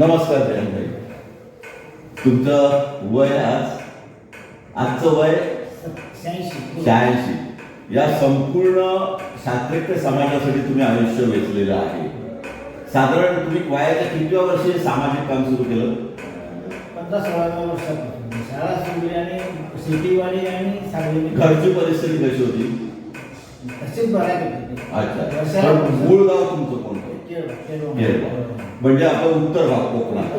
नमस्कार जयंतभाई तुमचं वय आज? आजचं वय? शहाऐंशी. या संपूर्ण शास्त्रेय समाजासाठी तुम्ही आयुष्य वेचलेलं आहे. साधारण तुम्ही वयाच्या कितव्या वर्षी सामाजिक काम सुरू केलं? पंधरा सोळाव्या वर्षापासून. शाळा सुरली आणि सिटीवाडी आणि सांगली घरची परिस्थिती कशी होती? बऱ्यापैकी. अच्छा. मूळ गाव तुमचं केरळ. म्हणजे आपण उत्तर भाग कोकणात.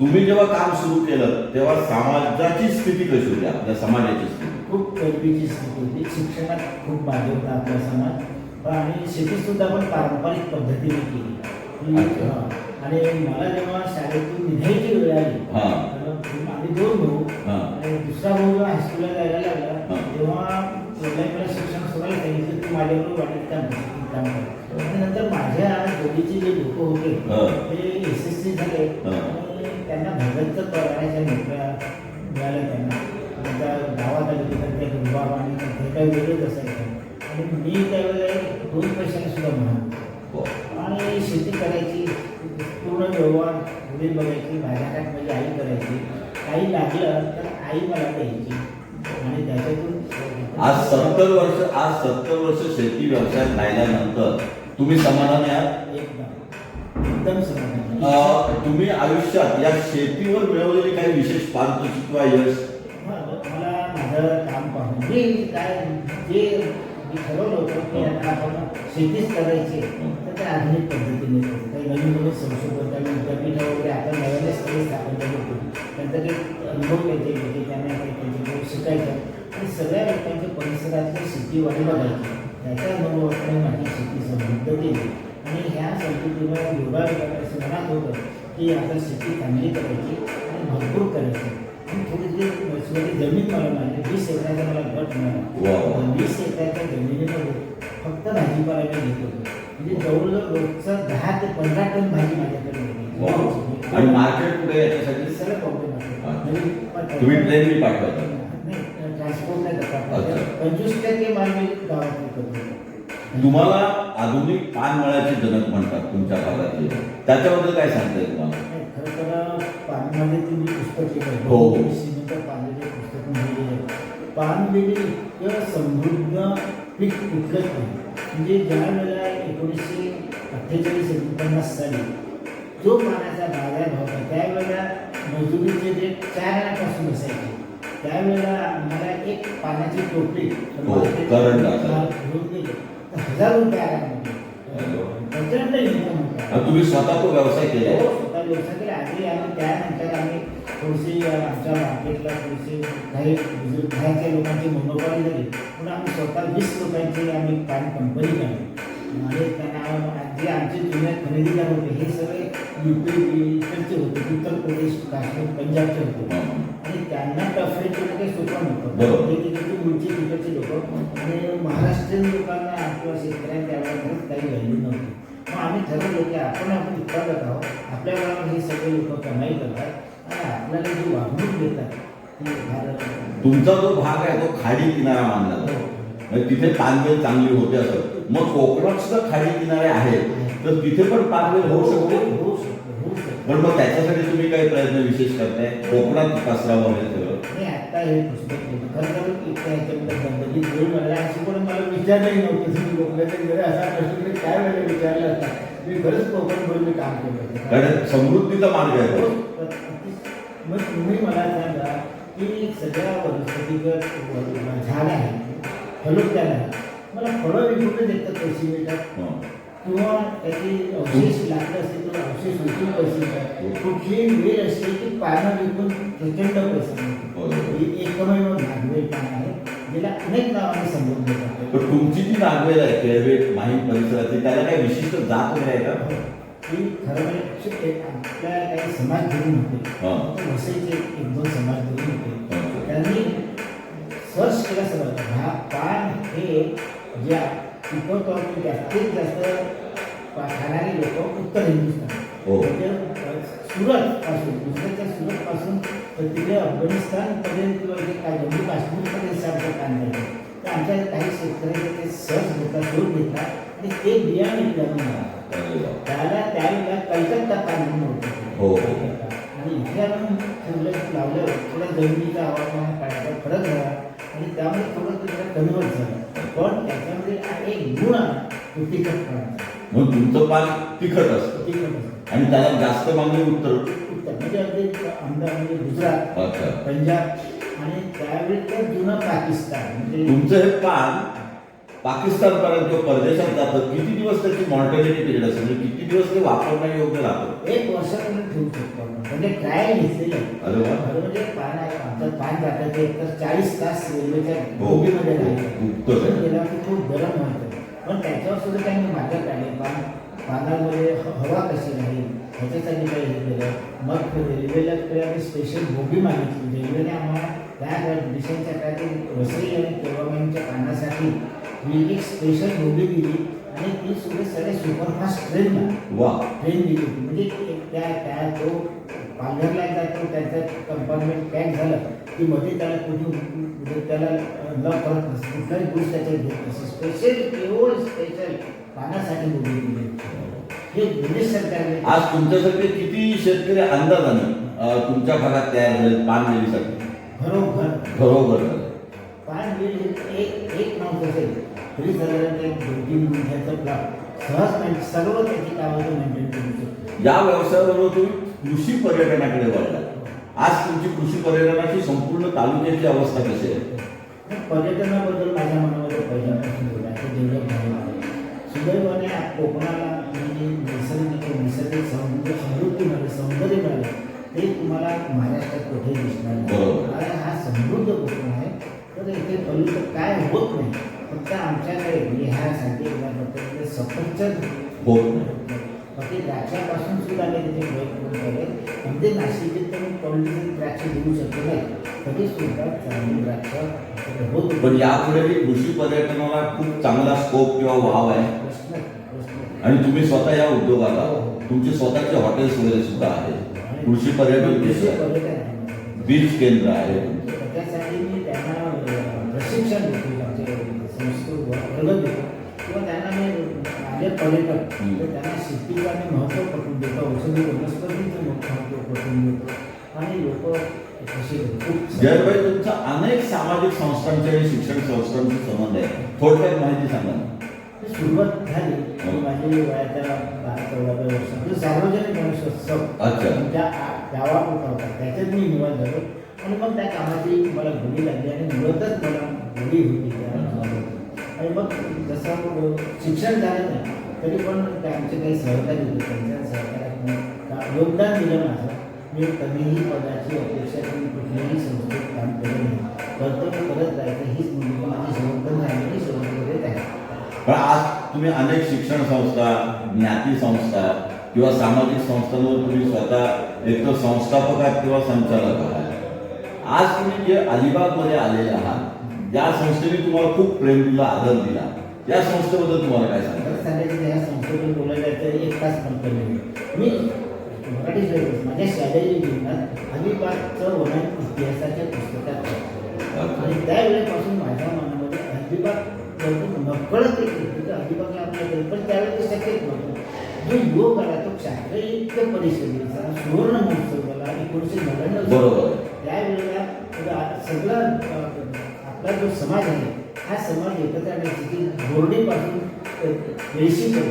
तुम्ही जेव्हा काम सुरू केलं तेव्हा समाजाची स्थिती कशी होती आपल्या समाजाची स्थिती खूप गरिबीची स्थिती होती शिक्षणात खूप मागे होता आपला समाज पण आणि शेती सुद्धा आपण पारंपरिक पद्धतीने केली. आणि मला जेव्हा शाळेतून निघायची वेळ आली हा. आम्ही दोन भाऊ हा. दुसरा भाऊ जेव्हा हायस्कूलला जायला लागला. तेव्हा वडिलांकडे शिक्षण सोडायला सांगितलं कर, काम कर आणि नंतर माझ्या जोडीचे जे लोक होते हा. ते एस एस सी झाले. त्यांना भगतचं पगाराच्या नोकऱ्या मिळाल्या त्यांना. त्यांच्या गावात आले की त्यांच्या रुबाब आणि ते काही वेगळंच असायचं. आणि मी त्यावेळेला दोन पैशाने सुद्धा म्हणून हो. आणि शेती करायची पूर्ण व्यवहार वडील बघायची भाज्याकाट माझी आई करायची. काही लागलं तर आई मला द्यायची. आणि त्याच्यातून आज सत्तर वर्ष आज सत्तर वर्ष शेती व्यवसायात राहिल्यानंतर तुम्ही समाधानी आहात? तुम्ही आयुष्यात या शेतीवर मिळवलेली काही विशेष पारितोषिक किंवा यश? मला माझं काम पाहून मी काय जे मी ठरवलं होतं की आता आपण शेतीच करायची तर ते आधुनिक पद्धतीने काही नवीन नवीन संशोधन काही विद्यापीठ वगैरे आपण नव्याने स्थळी स्थापन केली होती त्यांचा जे अनुभव घ्यायचे त्यांना काही त्यांच्याकडून शिकायचं. आणि सगळ्या लोकांच्या परिसरातली शेती वाढी बघायची त्याच्या अनुभवाकडे माझी शेती समृद्ध केली. आणि ह्या संस्कृतीमुळे योगा असं मनात होतं की आता शेती चांगली करायची आणि भरपूर करायची. आणि थोडी जी नसलेली जमीन मला मिळाली वीस एकराचा मला गट. मिळाला. वीस एकराच्या जमिनीमध्ये फक्त भाजीपाला मी घेत होतो. म्हणजे जवळजवळ रोजचं दहा ते पंधरा टन भाजी माझ्याकडे. आणि मार्केट कुठे याच्यासाठी? सगळं प्रॉब्लेम आहे तुम्ही ट्रेननी पाठवायचा. नाही पंचवीस टक्के. तुम्हाला आधुनिक पानमळ्याचे जनक म्हणतात तुमच्या भागातले. त्याच्याबद्दल काय सांगता येईल तुम्हाला? नाही, खरं तर पानमध्ये तुम्ही पुस्तक लिहिलं हो, हो. श्रीमंत पानमध्ये पुस्तक आहे. इतकं समृद्ध पीक कुठलंच नाही. म्हणजे ज्या वेळेला एकोणीसशे अठ्ठेचाळीस एकोणपन्नास साली जो पाण्याचा बाजार भाव होता त्यावेळेला मजुरीचे रेट चार आण्यापासून असायचे. त्यावेळेला आम्हाला एक पाण्याची टोपली हो, करंट असायचं. घेऊन गेले. तर हजार रुपये आरामध्ये प्रचंड इन्कम होता. आणि तुम्ही स्वतः तो व्यवसाय केला? हो, स्वतः व्यवसाय केला. आधी आम्ही त्यानंतर आम्ही थोडीशी आमच्या मार्केटला थोडीशी काही बुजुर्ग बाहेरच्या लोकांची मोनोपॉली झाली. म्हणून आम्ही स्वतः वीस लोकांची आम्ही पान कंपनी काढली. आणि त्यांना जे आमचे जुन्या खरेदीदार होते. हे सगळे यू पी इकडचे होते. उत्तर प्रदेश काश्मीर पंजाबचे होते. आणि त्यांना केलं काही सोपं नव्हतं. ते तिकडची तिकडची लोक आणि महाराष्ट्रीयन लोकांना किंवा शेतकऱ्यांना काही व्हॅल्यू नव्हती. मग आम्ही ठरवलं की आपण आपण उत्पादक आहोत. आपल्या गावात हे सगळे लोक कमाई करतात. आणि आपल्याला जी वागणूक देतात ती तुमचा जो भाग आहे तो खाडी किनारा मानला जातो. म्हणजे तिथे पानवेल चांगली होते असं. मग कोकणात सुद्धा खाडी किनारे आहेत. तर तिथे पण पानवेल होऊ शकते होऊ शकते होऊ शकते पण मग त्याच्यासाठी तुम्ही काही प्रयत्न विशेष करताय? कोकणात पसरावं हे सगळं? मी आता हे पुस्तक लिहिलं खरं तर इतक्या ह्याच्यामध्ये बंदली वेळ मला अशी पण मला विचारलंही नव्हतं. तुम्ही कोकणाच्या घरी असा प्रश्न तरी काय वेळेला विचारला असता मी खरंच कोकणभर मी काम केलं होतं. कारण समृद्धीचा मार्ग आहे तो. मग तुम्ही मला सांगा की सगळ्या वनस्पतीगत झाड आहे फलोद्यान आहे मला फळं विकून देतात पैसे मिळतात. हं. किंवा त्याची अवशेष लागलं असेल तर अवशेष विकून पैसे मिळतात कुठलीही वेळ असेल की पानं विकून प्रचंड पैसे मिळतात. ही एकमेव नागवेल पान आहे ज्याला अनेक नावाने संबोधले जाते. पण तुमची जी नागवेल आहे केळवेट माहीम परिसरातली त्याला काही विशिष्ट जात वगैरे आहे का? की खरं म्हणजे आपल्या काही समाज धरून होते वसईचे एक दोन समाज धरून होते त्यांनी सर्च केलं सगळं. हा पान हे ज्या पिकवतो की जास्तीत जास्त खाणारे लोक उत्तर हिंदुस्थान हो. म्हणजे अ, सुरत पासून गुजरातच्या सुरत पासून तर तिथे अफगाणिस्तान पर्यंत किंवा जम्मू काश्मीरपर्यंत सारखं काम करतात तर आमच्या काही शेतकऱ्यांचे ते सर्च घेतला शोध घेतला आणि ते बियाणे मिळालं. त्याला त्यावेळेला कलकत्ता म्हणून होतं. आणि इथे आपण ठेवलं लावलं थोडा जमिनीचा हवामान पाण्याचा फरक झाला आणि त्यामुळे थोडं त्याला कन्वर्ट झालं पण त्याच्यामध्ये एक गुण आला तो तिखटपणाचा मग तुमचं पान तिखट असतं. तिखट आणि त्याला जास्त मागणी उत्तर. उत्तर. म्हणजे अगदी आमदार म्हणजे गुजरात अच्छा. पंजाब आणि त्यावेळेचं जुनं पाकिस्तान. म्हणजे तुमचं हे पान पाकिस्तान पर्यंत किंवा परदेशात जातं. किती दिवस त्याची मॉर्टॅलिटी पिरियड असते म्हणजे किती दिवस ते वापरणं योग्य राहतं? एक वर्षापर्यंत ठेवू शकतो. म्हणजे ट्रायल घेतलेलं आहे म्हणजे पान आहे. आमचं पान जातं ते तर चाळीस तास रेल्वेच्या हो. बोगीमध्ये राहायचं उत्तर पण गेला की खूप गरम व्हायचं पण त्याच्यावर सुद्धा त्यांनी मार्ग काढले पान पानामध्ये ह- हवा कशी राहील? ह्याच्यासाठी काही हे केलं? मग रेल्वेला आम्ही स्पेशल बोगी मागितली. रेल्वेने आम्हाला त्या ब्रिटिशांच्या काळातील वसई आणि केळवाबाईंच्या पानासाठी ही एक स्पेशल बोगी दिली आणि ती सुद्धा सगळ्या सुपरफास्ट ट्रेनला वा. ट्रेन दिली होती. म्हणजे त्या त्या तो पालघरला जातो त्याचं कंपार्टमेंट पॅक झालं की मध्ये त्याला कुठे म्हणजे त्याला न करत नसतं. कुठलाही गोष्ट त्याच्यात घेत नसतं. स्पेशल केवळ स्पेशल पाण्यासाठी बोलली दिली हे ब्रिटिश सरकारने आज तुमच्यासारखे किती शेतकरी अंदाजाने तुमच्या भागात तयार झाले पान मिलीसाठी घरोघर झाले. पाच मिल एक एक माणूस असेल तरी साधारण ते दोन तीन गुंठ्याचं प्लॉट. सहज मेंट- सर्व त्याची कामाचं मेंटेन करू शकतो या व्यवसायाबरोबर तुम्ही कृषी पर्यटनाकडे वळला. आज तुमची कृषी पर्यटनाची संपूर्ण तालुक्याची अवस्था कशी आहे? पर्यटनाबद्दल माझ्या मनामध्ये पहिल्यापासून बोलायचं डेव्हलप झालं आहे. सुदैवाने कोकणाला म्हणजे नैसर्गिक नैसर्गिक सौंदर्य समृद्धी मिळाली सौंदर्य मिळालं ते तुम्हाला महाराष्ट्रात कुठे दिसणार नाही. हा समृद्ध कोकण आहे. तर इथे पलीकडे काय होत नाही. फक्त आमच्याकडे ह्या सांगते सफरचंद होत नाही. बाकी द्राक्षापासून सुद्धा तिथे प्रयोग करून केले म्हणजे नाशिकचे तर क्वालिटीचे द्राक्ष देऊ शकतो नाही. तरी सुद्धा चांगली द्राक्ष होत. पण यापुढे कृषी पर्यटनाला खूप चांगला स्कोप किंवा वाव आहे. आणि तुम्ही स्वतः या उद्योगात आहात तुमचे स्वतःचे हॉटेल्स वगैरे सुद्धा आहेत. कृषी पर्यटन केंद्र. बीच केंद्र आहे. पर्यटक हम्म. तर त्यांना शेतीचं आणि महत्त्व पटवून देतो औषधी वनस्पतीचं महत्त्व पटवून देतो आणि लोक जयभाई तुमचा अनेक सामाजिक संस्थांचे आणि शिक्षण संस्थांचे संबंध आहे थोडक्यात माहिती सांगा. सुरुवात झाली की माझी वयाच्या बारा चौदाव्या वर्ष म्हणजे सार्वजनिक गणेशोत्सव. त्या गावात होता त्याच्यात मी निवड झालो आणि मग त्या कामाची मला गोडी लागली आणि मुळातच मला गोडी होती. आणि मग जसं शिक्षण झालं नाही तरी पण त्यांचे आमचे काही सहकारी होते त्यांच्या सहकार्यात योगदान दिलं माझं. मी कधीही पदाची अपेक्षा करून कुठल्याही संस्थेत काम केलं नाही कर्तव्य करत राहायचं हीच मुलगी माझी शेवटपर्यंत राहिलेली शेवटपर्यंत आहे. पण आज तुम्ही अनेक शिक्षण संस्था ज्ञाती संस्था किंवा सामाजिक संस्थांवर तुम्ही स्वतः एक तर संस्थापक आहात किंवा संचालक आहात. आज तुम्ही जे अलिबागमध्ये आलेले आहात या संस्थेने तुम्हाला खूप प्रेम दिला आदर दिला. या संस्थेबद्दल तुम्हाला काय खरं सांगायचं या संस्थेतून बोलायला तर एक तास नाही. मी मराठी माझ्या शालेय जीवनात अलिबागचं वर्णन इतिहासाच्या पुस्तकात. आणि त्यावेळेपासून माझ्या मनामध्ये अलिबाग नकळत एक होती की अलिबागला आपल्याकडे पण त्यावेळेस ते शक्यच नव्हतं जो योग आला तो शास्त्रीय परिषदेचा सुवर्ण महोत्सव झाला एकोणीसशे नव्याण्णव. त्यावेळेला सगळं- आपला जो समाज आहे हा समाज एकत्र आणण्याची केळशीकर.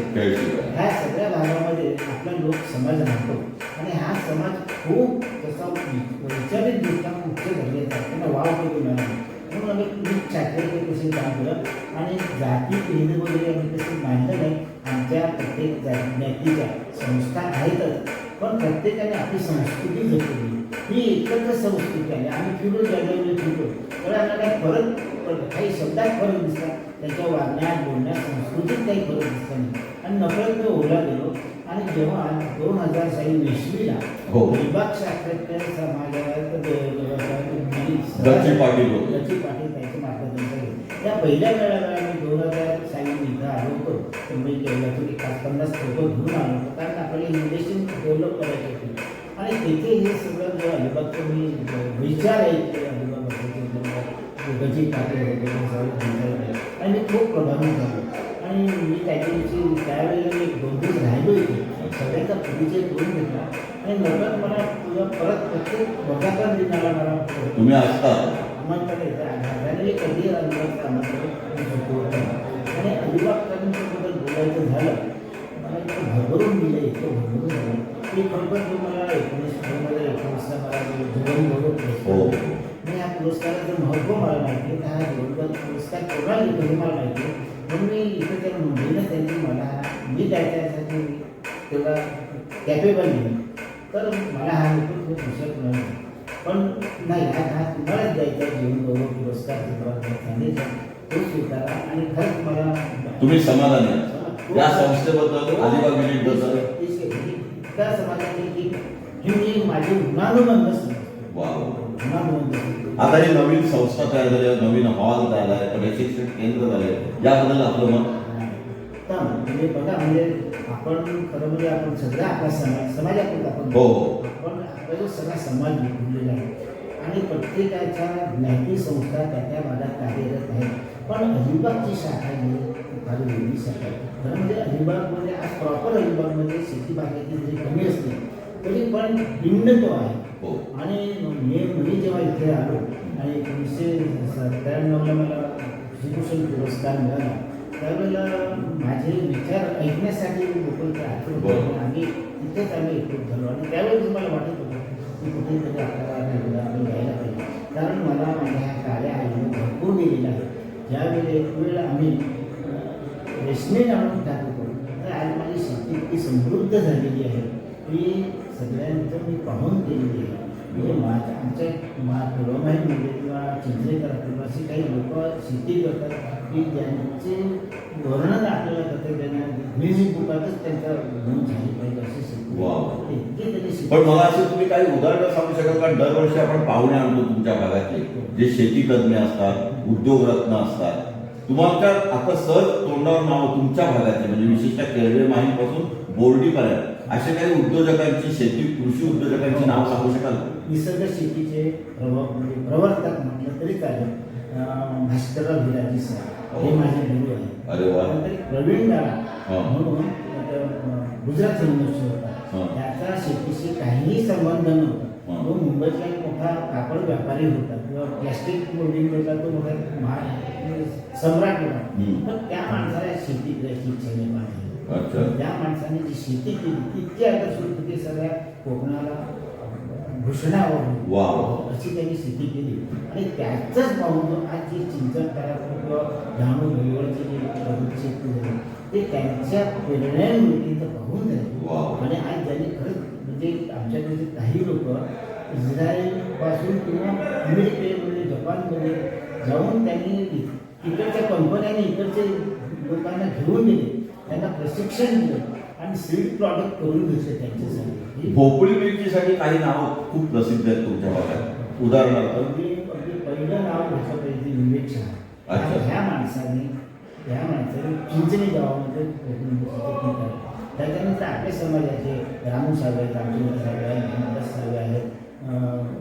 ह्या सगळ्या भागामध्ये आपला लोक समाज राहतो. आणि हा समाज खूप तसा वैचारिक दृष्ट्या उच्च दर्जाचा आहे. त्यांना वाव कधी मिळाला म्हणून आम्ही मी छात्र कशी काम केलं. आणि जाती पिढी वगैरे आम्ही तसं मांडलं नाही. आमच्या प्रत्येक जाती ज्ञातीच्या संस्था आहेतच. पण प्रत्येकाने आपली संस्कृती जपली. ही एकत्र संस्कृती आहे. आम्ही फिरलो ज्यावेळी फिरलो तर आम्हाला फरक पडला. काही शब्दात फरक दिसला त्यांच्या वागण्यात बोलण्यात संस्कृतीत काही फरक दिसला नाही आणि नकळत मी ओला गेलो आणि जेव्हा दोन हजार साली विश्वीला हो. विभाग शास्त्रज्ञ समाजात पाटील त्यांचे मार्गदर्शन घेतले. त्या पहिल्या वेळेला मी दोन हजार साली मी इथं आलो होतो तर मी केलं की पाच पन्नास फोटो घेऊन आलो होतो कारण आपल्याला इंग्लिशिंग डेव्हलप करायची होती आणि तिथे हे सगळं जे अलिबागचं मी विचार आहे गजी होते आणि मी खूप प्रभावित झालो. आणि मी त्याच्या दिवशी त्यावेळेला मी एक दोन दिवस राहिलो इथे. सगळ्यांचा परिचय करून घेतला आणि नंतर मला तुझं परत प्रत्येक बघाकर दिनाला मला तुम्ही असता. येतं आणि कधी आणि अलिबागकरांच्याबद्दल बोलायचं झालं. मला इतकं भरभरून दिलं इतकं भरभरून झालं. की खरोखर जो मला एकोणीस हजार एकोणीसला मला जीवन पुरस्काराचं महत्त्व मला माहिती आहे हा जीवन पुरस्कार कोणाला देतो हे मला माहिती आहे म्हणून मी इथं त्या मुंबईनं त्यांनी मला मी त्याच्यासाठी तेव्हा कॅपेबल नाही तर मला हा निकून खूप विषय नाही पण नाही हा हा तुम्हालाच द्यायचा जीवन गौरव पुरस्कार तुम्हाला सांगितलं तो स्वीकारा आणि खरंच मला तुम्ही समाधानी आहात या संस्थेबद्दल अलिबाग युनिटबद्दल त्या समाजाची की ही मी माझी गुणानुबंध समजतो. आता ही नवीन संस्था तयार झाली आहे, नवीन हॉल तयार आहे प्रशिक्षण केंद्र झाले याबद्दल आपलं मत? म्हणजे बघा म्हणजे आपण खरं म्हणजे आपण सगळा आपला समाज समाजापुरता आपण हो. आपण आपला जो सगळा समाज विखुरलेला आहे आणि प्रत्येकाच्या ज्ञाती संस्था त्या त्या भागात कार्यरत आहेत पण अलिबागची शाखा ही फार वेगळी शाखा आहे. खरं म्हणजे अलिबागमध्ये आज प्रॉपर अलिबागमध्ये शेती बागायती जरी कमी असते. तरी पण भिन्नत्व आहे. हो आणि मी मी जेव्हा इथे आलो आणि एकोणीसशे सत्त्याण्णवला मला श्रीभूषण पुरस्कार मिळाला त्यावेळेला माझे विचार ऐकण्यासाठी लोक इथे आठवत होते. बरोबर. आम्ही तिथेच आम्ही एकूण झालो आणि त्यावेळेस मला वाटत होतं की कुठेतरी आपल्याला आपण घ्यायला पाहिजे कारण मला माझ्या ह्या कार्या आईने भरपूर दिलेलं आहे ज्यावेळी एक वेळ आम्ही अं, रेशमी आणून टाकत तर आज माझी शेती इतकी समृद्ध झालेली आहे की सगळ्यांचं मी पाहून केलेली आहे. म्हणजे माझ्या आमच्या मा पुरवमाहीमध्ये किंवा चिंचलेकर किंवा असे काही लोक शेती करतात की ज्यांचे वर्णन आपल्याला करते त्यांना म्युझिक बुकातच त्यांचा गुण झाली पाहिजे अशी शेती. पण मला असं तुम्ही काही उदाहरणं सांगू शकाल का? दरवर्षी आपण पाहुणे आणतो तुमच्या भागातले. जे शेती तज्ज्ञ असतात उद्योगरत्न असतात. तुम्हाला आता सहज तोंडावर नाव तुमच्या भागातले म्हणजे विशेषतः केरळे माहीमपासून बोर्डीपर्यंत. असे काही उद्योजकांची शेती कृषी उद्योजकांची नाव सांगू शकाल निसर्ग शेतीचे म्हणजे प्रवर्तक म्हटलं तरी चालेल. भास्करराव भिलाजी सर हे माझे गुरु आहे अरे वा. प्रवीण हा. म्हणून गुजरात हा. होता. त्याचा शेतीशी काहीही संबंध नव्हता. हा. तो मुंबईतला एक मोठा कापड व्यापारी होता. किंवा प्लॅस्टिक मोल्डिंग होता तो मोठा महा सम्राट होता. पण त्या माणसाला शेती करायची इच्छा निर्माण झाली. त्या माणसाने जी शेती केली इतकी आकर्षित होती सगळ्या कोकणाला घोषणावर वा. अशी त्यांनी शेती केली आणि त्याचंच पाहून आज जी चिंतन करा किंवा डहाणू भुईवळची जी प्रगत शेती झाली ते त्यांच्या प्रेरणेमुळे पाहून झाली. आणि आज त्यांनी खरंच म्हणजे आमच्याकडे काही लोक इस्रायलपासून किंवा अमेरिकेमध्ये जपानमध्ये जाऊन त्यांनी इकडच्या कंपन्यांनी इकडचे लोकांना घेऊन गेले त्यांना प्रशिक्षण दिलं. आणि सीड प्रॉडक्ट करून घेतले त्यांच्यासाठी. भोपळी मिरचीसाठी काही नावं खूप प्रसिद्ध आहेत तुमच्या भागात. उदाहरणार्थ? अगदी अगदी पहिलं नाव घेतलं पाहिजे विवेक शहा. ह्या माणसाने ह्या माणसाने चिंचणी गावामध्ये पीक आहे त्याच्यानंतर आपल्या समाजाचे रामू साहेब आहेत रामचंद्र साहेब आहेत मोहम्मद साहेब आहेत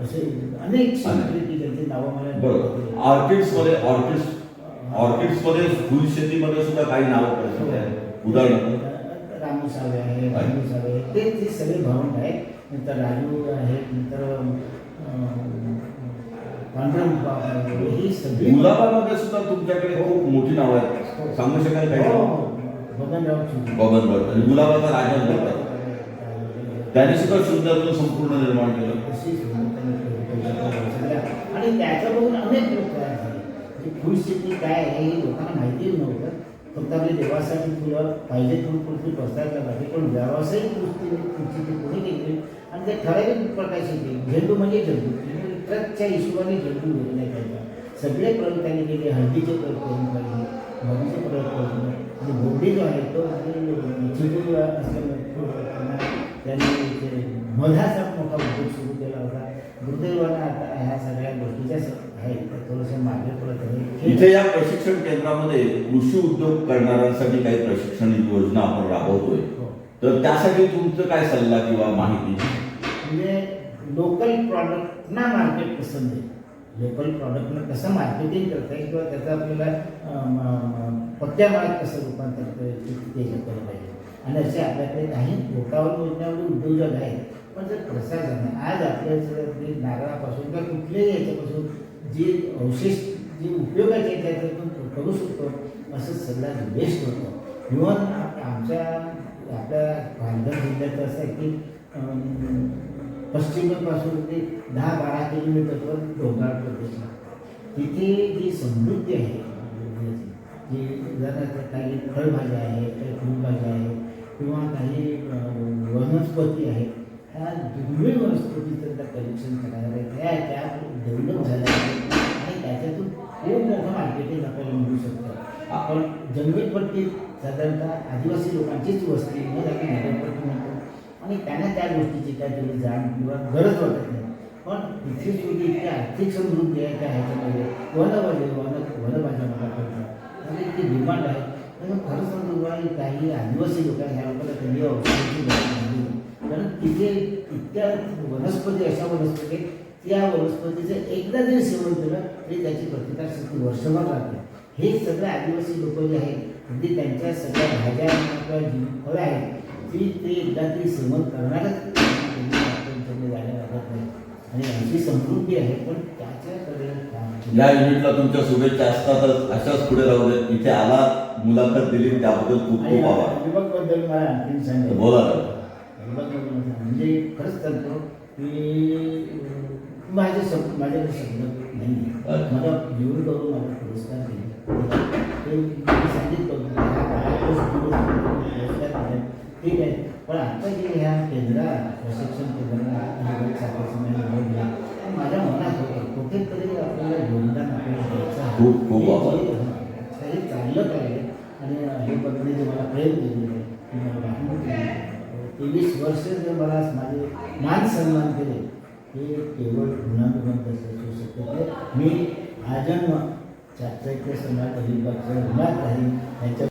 असे अनेक शेतकरी त्यांची नावं मला बरोबर. ऑर्किड्समध्ये ऑर्किड्स ऑर्किड्समध्ये फुल शेतीमध्ये सुद्धा काही नावं प्रसिद्ध आहेत. उदाहरणार्थ रामू साहेब आहे साहेब आहे. ते ते सगळे भावंड आहेत. नंतर राजू आहेत नंतर पांडुरंग. ही सगळी गुलाबामध्ये सुद्धा तुमच्याकडे खूप मोठी नावं आहेत. सांगू शकाल काही? हो? बबनराव चौधरी. बबन भट आणि गुलाबाचा राजा बोलतात त्याने सुद्धा शून्यातून संपूर्ण निर्माण केलं. आणि त्याचं बघून अनेक लोक तयार झाले. म्हणजे फुल शेती काय आहे हे लोकांना माहिती नव्हतं. फक्त आपल्या देवासाठी फुलं पाहिजे तेवढी पृथ्वी बसतायला पाहिजे पण व्यावसायिक दृष्टीने तुमची ती पुढे गेली आणि ते ठराविक प्रकारचे केली. झेंडू म्हणजे झेंडू. ट्रकच्या हिशोबाने झेंडू गेले नाही पाहिजे सगळे प्रयोग त्यांनी केले हळदीचे प्रयोग करून पाहिजे मधीचे प्रयोग करून आणि बोबडी जो आहे तो चिडू असल्यामुळे त्यांनी ते मधाचा मोठा उद्योग सुरू केला होता. दुर्दैवानं आता ह्या सगळ्या गोष्टीच्या आहेत थोडंसं मागे पडत आहे इथे या प्रशिक्षण केंद्रामध्ये कृषी उद्योग करणाऱ्यांसाठी काही प्रशिक्षण योजना आपण राबवतोय. हो. तर त्यासाठी तुमचं काय सल्ला किंवा माहिती? म्हणजे लोकल प्रॉडक्टना मार्केट पसंत आहे. लोकल प्रॉडक्टनं कसं मार्केटिंग करता येईल किंवा त्याचं आपल्याला अं, म- म- पक्क्या माळात कसं रूपांतर करायचं ते हे केलं पाहिजे. आणि असे आपल्याकडे काही पोटावर मोजण्यावर उद्योजक आहेत. पण जर प्रसार झाला आज आपल्या म्हणजे नारळापासून किंवा कुठल्याही याच्यापासून जे अवशेष जे उपयोगाचे आहेत त्याच्यातून करू शकतो असं सगळ्यात बेस्ट होतं. इव्हन आमच्या आपल्या पालघर जिल्ह्यात असं आहे की पश्चिमेपासून ते दहा बारा किलोमीटरवर डोंगराळ प्रदेश तिथे जी समृद्धी आहे जी जरा काही फळभाज्या आहेत काही फुलभाज्या आहेत किंवा काही वनस्पती आहेत ह्या दुर्मिळ वनस्पतीचं त्या परीक्षण करायला त्या त्या डेव्हलप झाल्या आणि त्याच्यातून खूप मोठं मार्केटिंग आपल्याला मिळू शकतं. आपण जंगलपट्टी साधारणतः आदिवासी लोकांचीच वस्ती मग आम्ही जंगलपट्टी म्हणतो. आणि त्यांना त्या गोष्टीची काय जाण किंवा गरज वाटत नाही. पण तिथे सुद्धा इतकी आर्थिक समृद्धी आहे त्या ह्याच्यामध्ये. वनभाजी वन वनभाज्या मला करतात. आणि इतकी डिमांड आहे. खरं सांगतो काही आदिवासी लोकांना ह्या लोकांना कमी औषधाची गरज कारण तिथे इतक्या वनस्पती अशा वनस्पती आहेत, त्या वनस्पतीचं एकदा जरी सेवन केलं तरी त्याची प्रतिकारशक्ती वर्षभर राहते. हे सगळे आदिवासी लोक जे आहेत अगदी त्यांच्या सगळ्या भाज्या किंवा जी फळं आहेत ती ते एकदा तरी सेवन करणारच. जायला लागत नाही. आणि अशी समृद्धी आहे पण त्याच्याकडे या युनिटला तुमच्या शुभेच्छा असतातच अशाच पुढे राहू देत. इथे आला मुलाखत दिली त्याबद्दल खूप खूप आभार. अलिबागबद्दल मला आणखीन सांगायचं बोला म्हणजे खरंच सांगतो की माझे शब्द माझ्याकडे शब्द नाही. मला जीवन करून मला पुरस्कार ते सांगितलं दिले. ठीक आहे. पण आता जे ह्या केंद्रात प्रशिक्षण केंद्राला निवड माझ्या मनात होतं कुठेतरी आपल्याला योगदान आपल्याला द्यायचं हे हां, हे चाललं पाहिजे. आणि अलिबागने जे मला प्रेम दिलेलं आहे. मला केलं तेवीस वर्ष जर मला माझे मान सन्मान केले हे केवळ गुणानुबंध असू शकते. मी आजन्म चैत्र समाज अलिबागचा ऋणात राहील यांच्या